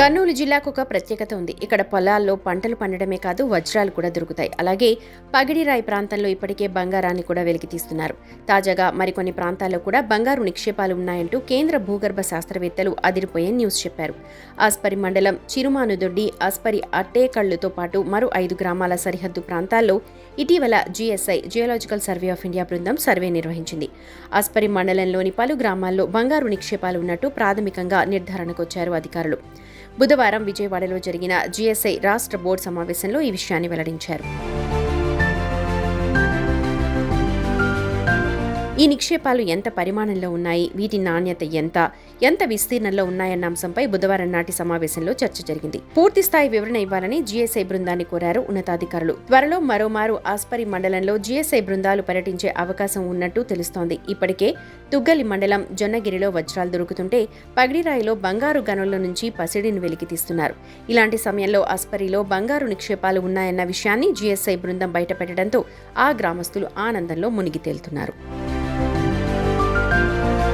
కర్నూలు జిల్లాకు ఒక ప్రత్యేకత ఉంది. ఇక్కడ పొలాల్లో పంటలు పండడమే కాదు వజ్రాలు కూడా దొరుకుతాయి. అలాగే పగిడిరాయి ప్రాంతంలో ఇప్పటికే బంగారాన్ని కూడా వెలికితీస్తున్నారు తాజాగా మరికొన్ని ప్రాంతాల్లో కూడా బంగారు నిక్షేపాలు ఉన్నాయంటూ కేంద్ర భూగర్భ శాస్త్రవేత్తలు అదిరిపోయే న్యూస్ చెప్పారు. ఆస్పరి మండలం చిరుమానుదొడ్డి ఆస్పరి అట్టేకళ్ళుతో పాటు మరో ఐదు గ్రామాల సరిహద్దు ప్రాంతాల్లో ఇటీవల GSI geological survey of India బృందం సర్వే నిర్వహించింది. ఆస్పరి మండలంలోని పలు గ్రామాల్లో బంగారు నిక్షేపాలు ఉన్నట్టు ప్రాథమికంగా నిర్ధారణకొచ్చారు అధికారులు. బుధవారం విజయవాడలో జరిగిన జీఎస్ఐ రాష్ట్ర బోర్డు సమావేశంలో ఈ విషయాన్ని వెల్లడించారు. ఈ నిక్షేపాలు ఎంత పరిమాణంలో ఉన్నాయి? వీటి నాణ్యత ఎంత? ఎంత విస్తీర్ణంలో ఉన్నాయన్న అంశంపై బుధవారం నాటి సమావేశంలో చర్చ జరిగింది. పూర్తి స్థాయి వివరణ ఇవ్వాలని జీఎస్ఐ బృందాన్ని కోరారు ఉన్నతాధికారులు. త్వరలో మరోమారు ఆస్పరి మండలంలో జీఎస్ఐ బృందాలు పర్యటించే అవకాశం ఉన్నట్టు తెలుస్తోంది. ఇప్పటికే తుగ్గలి మండలం జొన్నగిరిలో వజ్రాలు దొరుకుతుంటే పగిడిరాయిలో బంగారు గనుల నుంచి పసిడిని వెలికి తీస్తున్నారు. ఇలాంటి సమయంలో ఆస్పరిలో బంగారు నిక్షేపాలు ఉన్నాయన్న విషయాన్ని జీఎస్ఐ బృందం బయటపెట్టడంతో ఆ గ్రామస్తులు ఆనందంలో మునిగి తేలుతున్నారు. thank you